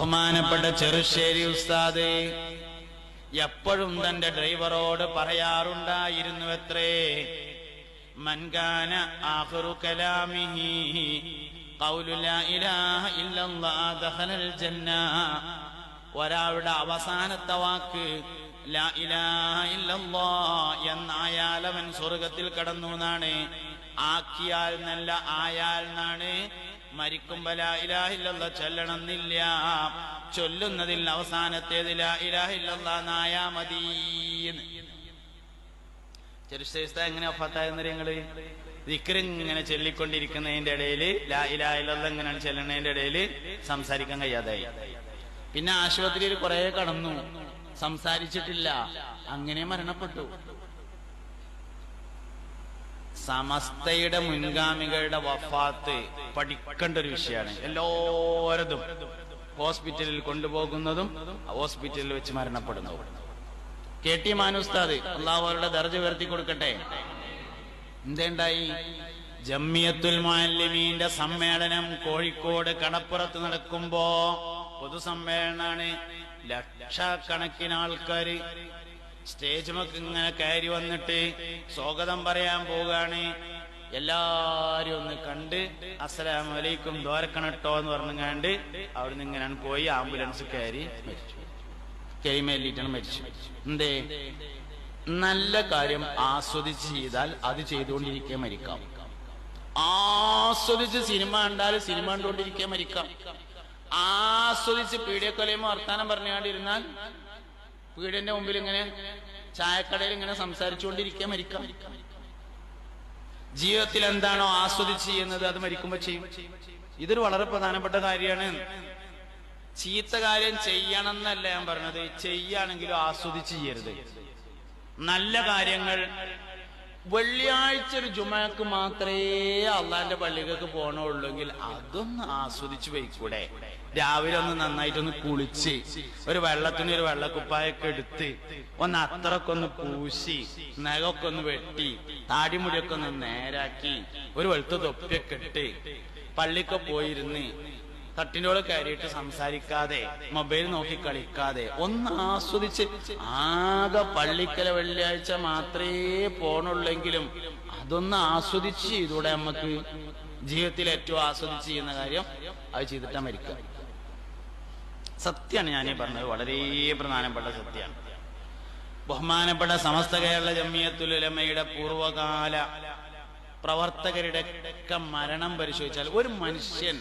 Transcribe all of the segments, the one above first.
ബഹുമാനപ്പെട്ട ചെറുശ്ശേരി ഉസ്താദ് എപ്പോഴും തന്റെ ഡ്രൈവറോട് പറയാറുണ്ടായിരുന്നു എത്രേ മൻകാന ആഹുറു കലാമിഹി ഒരാളുടെ അവസാനത്തെ വാക്ക് എന്നായാൽ അവൻ സ്വർഗത്തിൽ കടന്നു എന്നാണ്. ആക്കിയാൽ നല്ല ആയാൽ എന്നാണ്. മരിക്കുമ്പോ ലാ ഇലാഹ ഇല്ലല്ലാഹ് ചൊല്ലണമെന്നില്ല ചൊല്ലുന്നതിൽ അവസാനത്തേത് ലാ ഇലാഹ ഇല്ലല്ലാഹ് എന്നായാ മതി ചെറുശ്രേഷ്ഠ എങ്ങനെ ഒഫാത്തായെന്ന് ഞങ്ങൾ ഇങ്ങനെ ചൊല്ലിക്കൊണ്ടിരിക്കുന്നതിന്റെ ഇടയിൽ ലാ ഇലാഹ ഇങ്ങനെ ചെല്ലണതിന്റെ ഇടയിൽ സംസാരിക്കാൻ കഴിയാതായി. പിന്നെ ആശുപത്രിയിൽ കുറെ കടന്നു. സംസാരിച്ചിട്ടില്ല. അങ്ങനെ മരണപ്പെട്ടു. സമസ്തയുടെ മുൻഗാമികളുടെ വഫാത്ത് പഠിക്കേണ്ട ഒരു വിഷയമാണ്. എല്ലാവരതും ഹോസ്പിറ്റലിൽ കൊണ്ടുപോകുന്നതും ഹോസ്പിറ്റലിൽ വെച്ച് മരണപ്പെടുന്നതും. കെ ടി മാനുസ്താദ് അള്ളാഹു അവരുടെ ദർജ ഉയർത്തി കൊടുക്കട്ടെ. എന്തേണ്ടായി? ജമ്മിയത്തുൽ മാലിമീന്റെ സമ്മേളനം കോഴിക്കോട് കടപ്പുറത്ത് നടക്കുമ്പോ പൊതുസമ്മേളനാണ് ലക്ഷക്കണക്കിന് ആൾക്കാര് സ്റ്റേജുമൊക്കെ ഇങ്ങനെ കയറി വന്നിട്ട് സ്വാഗതം പറയാൻ പോവുകയാണ്. എല്ലാരും ഒന്ന് കണ്ട് അസ്സലാമു അലൈക്കും ദോരക്കണട്ടോ എന്ന് പറഞ്ഞുങ്ങാണ്ട് അവിടുന്ന് ഇങ്ങനെ പോയി ആംബുലൻസ് കയറി മരിച്ചു. കൈമേലിട്ടാണ് മരിച്ചു. എന്തേ? നല്ല കാര്യം ആസ്വദിച്ച് ചെയ്താൽ അത് ചെയ്തുകൊണ്ടിരിക്കെ മരിക്കാം. ആസ്വദിച്ച് സിനിമ കണ്ടാൽ സിനിമ കണ്ടുകൊണ്ടിരിക്കെ മരിക്കാം. ആസ്വദിച്ച് പീഡിയക്കൊലയും വർത്താനം പറഞ്ഞുകൊണ്ടിരുന്നാൽ പീഡിയന്റെ മുമ്പിൽ ഇങ്ങനെ ചായക്കടയിൽ ഇങ്ങനെ സംസാരിച്ചുകൊണ്ടിരിക്കുക മരിക്കാം ജീവിതത്തിൽ എന്താണോ ആസ്വദിച്ച് ചെയ്യുന്നത് അത് മരിക്കുമ്പോ ചെയ്യും. ഇതൊരു വളരെ പ്രധാനപ്പെട്ട കാര്യമാണ്. ചീത്ത കാര്യം ചെയ്യണം എന്നല്ല ഞാൻ പറഞ്ഞത്. ചെയ്യുകയാണെങ്കിലും ആസ്വദിച്ച് ചെയ്യരുത്. നല്ല കാര്യങ്ങൾ വെള്ളിയാഴ്ച ഒരു ജുമാക്ക് മാത്രമേ അള്ളാന്റെ പള്ളികൾക്ക് പോകണുള്ളൂങ്കിൽ അതൊന്ന് ആസ്വദിച്ച് പോയിക്കൂടെ? രാവിലെ ഒന്ന് നന്നായിട്ടൊന്ന് കുളിച്ച് ഒരു വെള്ളത്തിന് ഒരു വെള്ളക്കുപ്പായൊക്കെ എടുത്ത് ഒന്ന് അത്രക്കൊന്ന് പൂശി നഖമൊക്കെ ഒന്ന് വെട്ടി താടിമുടിയൊക്കെ ഒന്ന് നേരാക്കി ഒരു വെളുത്ത തൊപ്പിയൊക്കെ ഇട്ട് പള്ളിക്ക് പോയിരുന്ന് തട്ടിനോട് കയറിയിട്ട് സംസാരിക്കാതെ മൊബൈൽ നോക്കി കളിക്കാതെ ഒന്ന് ആസ്വദിച്ച് ആകെ പള്ളിക്കല വെള്ളിയാഴ്ച മാത്രമേ പോണുള്ളെങ്കിലും അതൊന്ന് ആസ്വദിച്ച് ചെയ്തൂടെ നമുക്ക് ജീവിതത്തിൽ ഏറ്റവും ആസ്വദിച്ച് ചെയ്യുന്ന കാര്യം അത് ചെയ്തിട്ടാ മരിക്കുക സത്യമാണ് ഞാനീ പറഞ്ഞത്. വളരെ പ്രധാനപ്പെട്ട സത്യമാണ്. ബഹുമാനപ്പെട്ട സമസ്ത കേരള ജമ്മിയത്തുലമയുടെ പൂർവകാല പ്രവർത്തകരുടെ മരണം പരിശോധിച്ചാൽ ഒരു മനുഷ്യൻ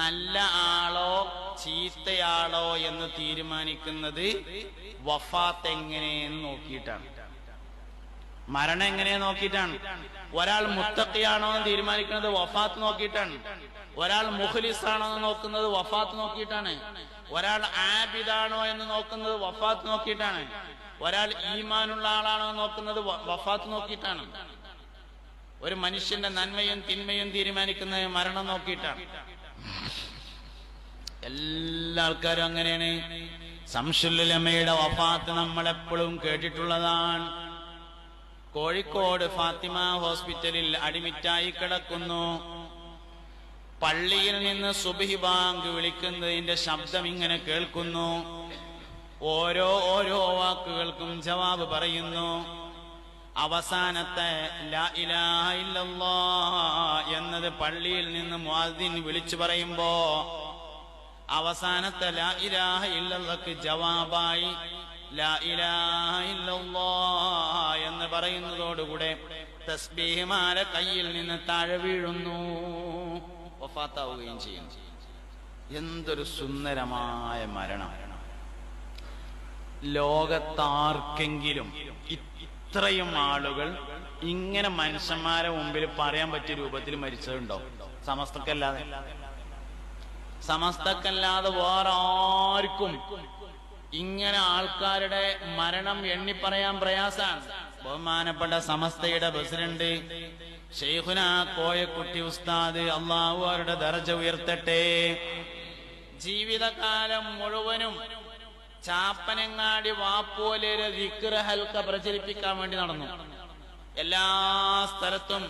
നല്ല ആളോ ചീത്തയാളോ എന്ന് തീരുമാനിക്കുന്നത് വഫാത്ത് എങ്ങനെയെന്ന് നോക്കിയിട്ടാണ്. മരണം എങ്ങനെ നോക്കിയിട്ടാണ്? ഒരാൾ മുത്തക്കിയാണോ എന്ന് തീരുമാനിക്കുന്നത് വഫാത്ത് നോക്കിയിട്ടാണ്. ഒരാൾ മുഖ്ലിസ് ആണോ എന്ന് നോക്കുന്നത് വഫാത്ത് നോക്കിയിട്ടാണ്. ഒരാൾ ആബിദാണോ എന്ന് നോക്കുന്നത് വഫാത്ത് നോക്കിയിട്ടാണ്. ഒരാൾ ഈമാനുള്ള ആളാണോ നോക്കുന്നത് വഫാത്ത് നോക്കിയിട്ടാണ്. ഒരു മനുഷ്യന്റെ നന്മയും തിന്മയും തീരുമാനിക്കുന്നത് മരണം നോക്കിയിട്ടാണ്. എല്ലാ ആൾക്കാരും അങ്ങനെയാണ്. സംശുല്ലമയുടെ വഫാത്ത് നമ്മൾ എപ്പോഴും കേട്ടിട്ടുള്ളതാണ്. കോഴിക്കോട് ഫാത്തിമ ഹോസ്പിറ്റലിൽ അഡ്മിറ്റായി കിടക്കുന്നു. പള്ളിയിൽ നിന്ന് സുബഹി ബാങ്ക് വിളിക്കുന്നതിന്റെ ശബ്ദം ഇങ്ങനെ കേൾക്കുന്നു. ഓരോ ഓരോ വാക്കുകൾക്കും ജവാബ് പറയുന്നു. അവസാനത്തെ എന്നത് പള്ളിയിൽ നിന്ന് മുഅദ്ദിൻ വിളിച്ചു പറയുമ്പോ അവസാനത്തെ ലാ ഇലാഹ ജവാബായി ലാ ഇലാഹ ഇല്ലല്ലാഹ് എന്ന് പറയുന്നതോടുകൂടെ തസ്ബീഹിമാരെ കയ്യിൽ നിന്ന് താഴെ വീഴുന്നു. വഫാത്താവുകയും ചെയ്യും. എന്തൊരു സുന്ദരമായ മരണം. ലോകത്താർക്കെങ്കിലും ഇത്രയും ആളുകൾ ഇങ്ങനെ മനുഷ്യന്മാരെ മുമ്പിൽ പറയാൻ പറ്റിയ രൂപത്തിൽ മരിച്ചതുണ്ടോ? സമസ്തക്കല്ലാതെ. സമസ്തക്കല്ലാതെ വേറെ ആർക്കും ഇങ്ങനെ ആൾക്കാരുടെ മരണം എണ്ണി പറയാൻ പ്രയാസാണ് ബഹുമാനപ്പെട്ട സമസ്തയുടെ പ്രസിഡന്റ് ഷെയ്ഖുന കോയക്കുട്ടി ഉസ്താദ് അള്ളാഹു അവരുടെ ദർജ ഉയർത്തട്ടെ. ജീവിതകാലം മുഴുവനും ചാപ്പനങ്ങാടി വാപ്പോലൊരു ദിക്ര ഹൽക്ക പ്രചരിപ്പിക്കാൻ വേണ്ടി നടന്നു. എല്ലാ സ്ഥലത്തും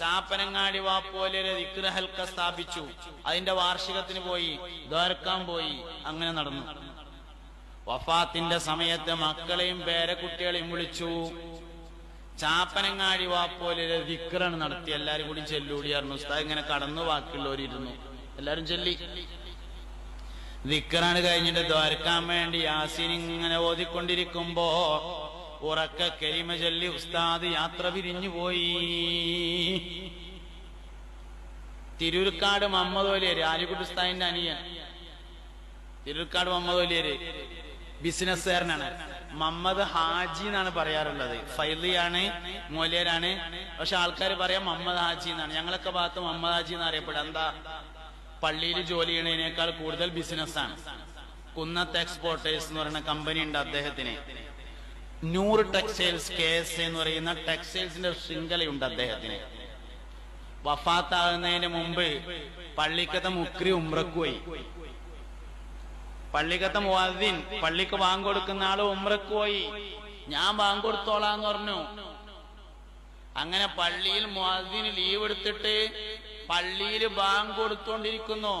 ചാപ്പനങ്ങാടി വാപ്പോലൊരു ദിക്ർ ഹൽക്ക സ്ഥാപിച്ചു. അതിന്റെ വാർഷികത്തിന് പോയി ദ്വാരക്കാൻ പോയി അങ്ങനെ നടന്നു. വഫാത്തിന്റെ സമയത്ത് മക്കളെയും പേരക്കുട്ടികളെയും വിളിച്ചു. ചാപ്പനങ്ങാടി വാപ്പോലെ വിക്രണ് നടത്തി. എല്ലാരും കൂടി ചെല്ലൂടിയായിരുന്നു ഉസ്താദ് ഇങ്ങനെ കടന്നു ബാക്കിയുള്ളവരിരുന്നു. എല്ലാരും ചെല്ലി. വിക്രാണ് കഴിഞ്ഞിട്ട് ദ്വാരക്കാൻ വേണ്ടി യാസിൻ ഇങ്ങനെ ഓതിക്കൊണ്ടിരിക്കുമ്പോ ഉറക്ക കരിമ ചൊല്ലി ഉസ്താദ് യാത്ര പിരിഞ്ഞു പോയി. തിരൂർക്കാട് മമ്മദ് ആലിക്കുട്ടി ഉസ്താദിന്റെ അനിയൻ. തിരൂർക്കാട് മമ്മദ് വലിയര്. ബിസിനസ്സുകാരനാണ്. മമ്മദ് ഹാജി എന്നാണ് പറയാറുള്ളത്. ഫൈലിയാണ് മൂല്യരാണ് പക്ഷെ ആൾക്കാർ പറയാം മമ്മദ് ഹാജി എന്നാണ്. ഞങ്ങളൊക്കെ ഭാഗത്ത് മമ്മദ് ഹാജി എന്ന് അറിയപ്പെടുക എന്താ? പള്ളിയിൽ ജോലി ചെയ്യണതിനേക്കാൾ കൂടുതൽ ബിസിനസ്സാണ്. കുന്നത്ത് എക്സ്പോർട്ടേഴ്സ് എന്ന് പറയുന്ന കമ്പനി ഉണ്ട് അദ്ദേഹത്തിന്. നൂറ് ടെക്സ്റ്റൈൽസ് കെ എസ് എന്ന് പറയുന്ന ടെക്സ്റ്റൈൽസിന്റെ ശൃംഖലയുണ്ട് അദ്ദേഹത്തിന്. വഫാത്താകുന്നതിന് മുമ്പ് പള്ളിക്കത്തെ മുക്രി ഉമ്രക്ക് പോയി. പള്ളിക്കത്തെ മുഅദ്ദിൻ പള്ളിക്ക് വാങ്ങൊടുക്കുന്ന ആൾ ഉമ്രക്ക് പോയി. ഞാൻ വാങ്ങൊടുത്തോളാന്ന് പറഞ്ഞു. അങ്ങനെ പള്ളിയിൽ മുഅദ്ദിന് ലീവ് എടുത്തിട്ട് പള്ളിയിൽ ബാങ്ക് കൊടുത്തോണ്ടിരിക്കുന്നു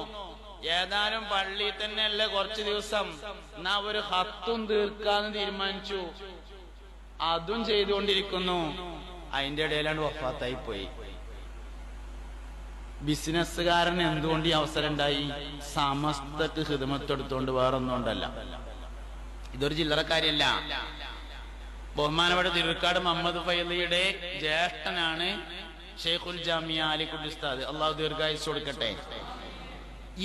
ഏതാനും പള്ളിയിൽ തന്നെ അല്ലേ കുറച്ച് ദിവസം. എന്നാ ഒരു ഹത്തും തീർക്കാന്ന് തീരുമാനിച്ചു. അതും ചെയ്തുകൊണ്ടിരിക്കുന്നു. അതിന്റെ ഇടയിലാണ് വഫാത്തായി പോയി. ബിസിനസ്സുകാരൻ എന്തുകൊണ്ട് ഈ അവസരം ഉണ്ടായി സമസ്തക്ക് ഹിതമത്തെടുത്തോണ്ട് വേറൊന്നും ഉണ്ടല്ല ഇതൊരു ചില്ലറക്കാര്യല്ല. ബഹുമാനപ്പെട്ട തിരുക്കാട് മുഹമ്മദ് ഫൈലിയുടെ ജ്യേഷ്ഠനാണ് ഷെയ്ഖുൽ ജാമിയ അലി ഉസ്താദ്. അള്ളാഹു ദീർഘായുസ് കൊടുക്കട്ടെ.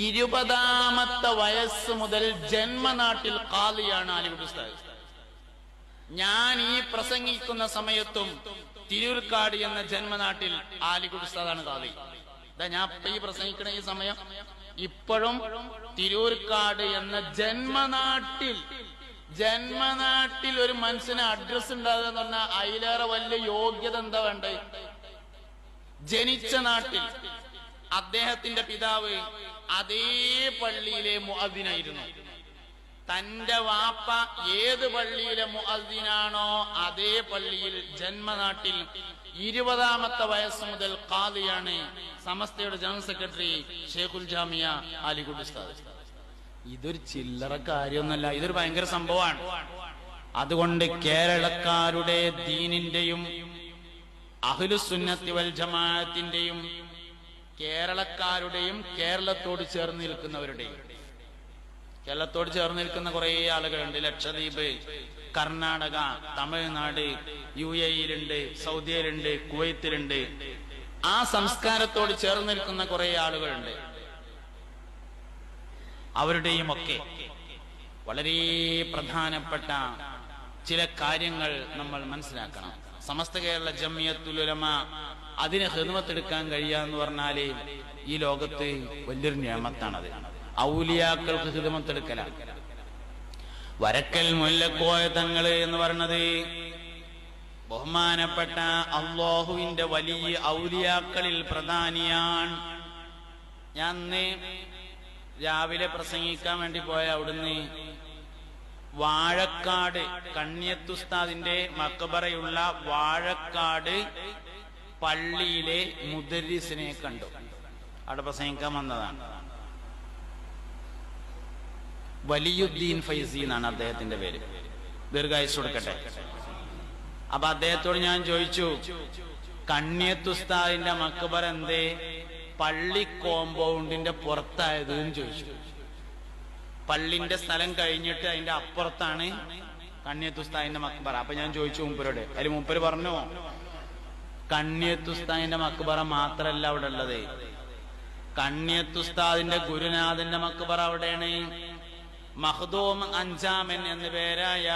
ഇരുപതാമത്തെ വയസ്സ് മുതൽ ജന്മനാട്ടിൽ കാലിയാണ് അലി ഉസ്താദ്. ഞാൻ ഈ പ്രസംഗിക്കുന്ന സമയത്തും തിരൂർക്കാട് എന്ന ജന്മനാട്ടിൽ ആലിക്കുട്ടി ഉസ്താദാണ് കാലി ഞാൻ ഈ പ്രസംഗിക്കണ ഈ സമയം. ഇപ്പോഴും തിരൂർക്കാട് എന്ന ജന്മനാട്ടിൽ ജന്മനാട്ടിൽ ഒരു മനുഷ്യന് അഡ്രസ് ഉണ്ടാകുക എന്ന് പറഞ്ഞാൽ അതിലേറെ വലിയ യോഗ്യത എന്താ വേണ്ടേ ജനിച്ച നാട്ടിൽ അദ്ദേഹത്തിന്റെ പിതാവ് അതേ പള്ളിയിലെ മുഅദ്ദിനായിരുന്നു. തന്റെ വാപ്പ ഏത് പള്ളിയിലെ മുഅദ്ദിനാണോ അതേ പള്ളിയിൽ ജന്മനാട്ടിൽ ഇരുപതാമത്തെ വയസ്സ് മുതൽ കാദിയാണ് സമസ്തയുടെ ജനറൽ സെക്രട്ടറി ഷേഖുൽ ജാമിയ ആലിക്കുട്ടി ഉസ്താദ്. ഇതൊരു ചില്ലറ കാര്യമൊന്നല്ല ഇതൊരു ഭയങ്കര സംഭവമാണ്. അതുകൊണ്ട് കേരളക്കാരുടെ ദീനിന്റെയും അഹ്ലുസുന്നത്തി വൽ ജമാഅത്തിന്റെയും കേരളക്കാരുടെയും കേരളത്തോട് ചേർന്ന് നിൽക്കുന്നവരുടെയും. കേരളത്തോട് ചേർന്ന് നിൽക്കുന്ന കുറെ ആളുകളുണ്ട്. ലക്ഷദ്വീപ് കർണാടക തമിഴ്നാട് യു എയിലുണ്ട് സൗദിയിലുണ്ട് കുവൈത്തിലുണ്ട്. ആ സംസ്കാരത്തോട് ചേർന്ന് നിൽക്കുന്ന കുറെ ആളുകളുണ്ട്. അവരുടെയും ഒക്കെ വളരെ പ്രധാനപ്പെട്ട ചില കാര്യങ്ങൾ നമ്മൾ മനസ്സിലാക്കണം. സമസ്ത കേരള ജമിയത്തുലമ അതിനെ ഹൃദമത്തെടുക്കാൻ കഴിയാന്ന് പറഞ്ഞാൽ ഈ ലോകത്ത് വലിയൊരു നിയമത്താണത്. ഔലിയാക്കൾക്ക് ഹൃദമത്തെടുക്കല വരക്കൽ മുല്ലക്കോയ തങ്ങൾ എന്ന് പറഞ്ഞത് ബഹുമാനപ്പെട്ട അള്ളാഹുവിന്റെ വലിയ ഔലിയാക്കളിൽ പ്രധാനിയാണ്. ഞാൻ രാവിലെ പ്രസംഗിക്കാൻ വേണ്ടി പോയ അവിടുന്ന് വാഴക്കാട് കണ്യത്തുസ്താദിന്റെ മക്കബറയുള്ള വാഴക്കാട് പള്ളിയിലെ മുദരിസിനെ കണ്ടു. അവിടെ പ്രസംഗിക്കാൻ വന്നതാണ്. വലിയുദ്ദീൻ ഫൈസി എന്നാണ് അദ്ദേഹത്തിന്റെ പേര്. ദീർഘായുസ് കൊടുക്കട്ടെ. അപ്പൊ അദ്ദേഹത്തോട് ഞാൻ ചോദിച്ചു കണ്യത്തുസ്താദിന്റെ മക്കബർ എന്തേ? പള്ളി കോമ്പൗണ്ടിന്റെ പുറത്തായത്? എന്ന് ചോദിച്ചു. പള്ളിന്റെ സ്ഥലം കഴിഞ്ഞിട്ട് അതിന്റെ അപ്പുറത്താണ് കണ്യത്തുസ്താദിന്റെ മക്ബറ. അപ്പൊ ഞാൻ ചോദിച്ചു മുമ്പരോട് അതിൽ മൂപ്പര് പറഞ്ഞു? കണ്യത്തുസ്താദിന്റെ മക്ബറ മാത്രല്ല അവിടെ ഉള്ളത് കണ്യത്തുസ്താദിന്റെ ഗുരുനാഥന്റെ മക്ബറ അവിടെയാണ്. മഹദൂം അഞ്ചാമൻ എന്ന പേരായ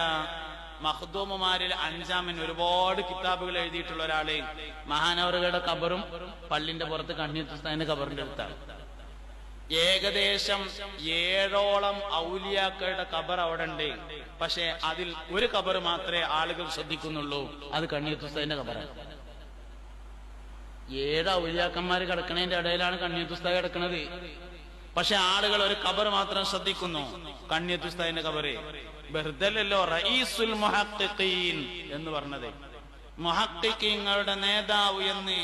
മഹദൂമുമാരിൽ അഞ്ചാമൻ ഒരുപാട് കിതാബുകൾ എഴുതിയിട്ടുള്ള ഒരാളെ മഹാനവറുകളുടെ കബറും പള്ളിന്റെ പുറത്ത് കണ്യത്തുസ്താദിന്റെ കബറിന്റെ അടുത്താണ്. ഏകദേശം ഏഴോളം ഔലിയാക്കളുടെ കബർ അവിടെ ഉണ്ട് പക്ഷെ അതിൽ ഒരു കബർ മാത്രമേ ആളുകൾ ശ്രദ്ധിക്കുന്നുള്ളൂ. അത് കണ്ണിയത്തുസ്താദിന്റെ കബറാണ് ഏഴ് ഔലിയാക്കന്മാര് കിടക്കണതിന്റെ ഇടയിലാണ് കണ്ണിയത്തുസ്താദ് കിടക്കുന്നത് പക്ഷെ ആളുകൾ ഒരു കബർ മാത്രം ശ്രദ്ധിക്കുന്നു. കണ്ണിയത്തുസ്താദിന്റെ കബറ് ബെർദലല്ലോ റഈസുൽ മുഹഖിഖീൻ എന്ന് പറഞ്ഞത്. മുഹഖിഖീങ്ങളുടെ നേതാവ് എന്ന്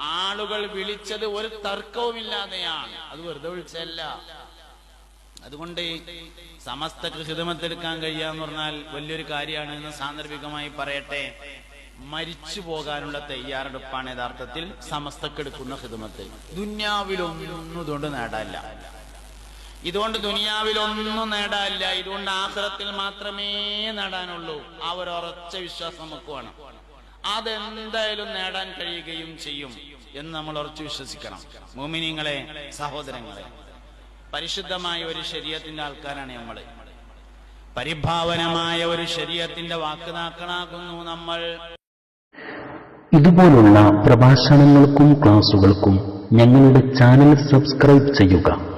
ആളുകൾ വിളിച്ചത് ഒരു തർക്കവുമില്ലാതെയാണ്. അത് വെറുതെ വിളിച്ചല്ല അതുകൊണ്ട് സമസ്തക്ക് ഹിതമത്തെടുക്കാൻ കഴിയാന്ന് പറഞ്ഞാൽ വലിയൊരു കാര്യമാണ് എന്ന് സാന്ദർഭികമായി പറയട്ടെ. മരിച്ചു പോകാനുള്ള തയ്യാറെടുപ്പാണ് യഥാർത്ഥത്തിൽ സമസ്തക്കെടുക്കുന്ന ഹിതമത്ത്. ദുന്യാവിലൊന്നും ഇതുകൊണ്ട് നേടാനില്ല. ഇതുകൊണ്ട് ദുനിയാവിലൊന്നും നേടാനില്ല. ഇതുകൊണ്ട് ആഹ്റത്തിൽ മാത്രമേ നേടാനുള്ളൂ. ആ ഒരു ഉറച്ച വിശ്വാസം നമുക്ക് വേണം അതെന്തായാലും നേടാൻ കഴിയുകയും ചെയ്യും എന്ന് നമ്മൾ ഉറച്ചു വിശ്വസിക്കണം. മോമിനിങ്ങളെ സഹോദരങ്ങളെ പരിശുദ്ധമായ ഒരു ശരീരത്തിന്റെ ആൾക്കാരാണ് നമ്മൾ പരിഭാവനമായ ഒരു ശരീരത്തിന്റെ വാക്കുനാക്കണാകുന്നു നമ്മൾ. ഇതുപോലുള്ള പ്രഭാഷണങ്ങൾക്കും ക്ലാസുകൾക്കും ഞങ്ങളുടെ ചാനൽ സബ്സ്ക്രൈബ് ചെയ്യുക.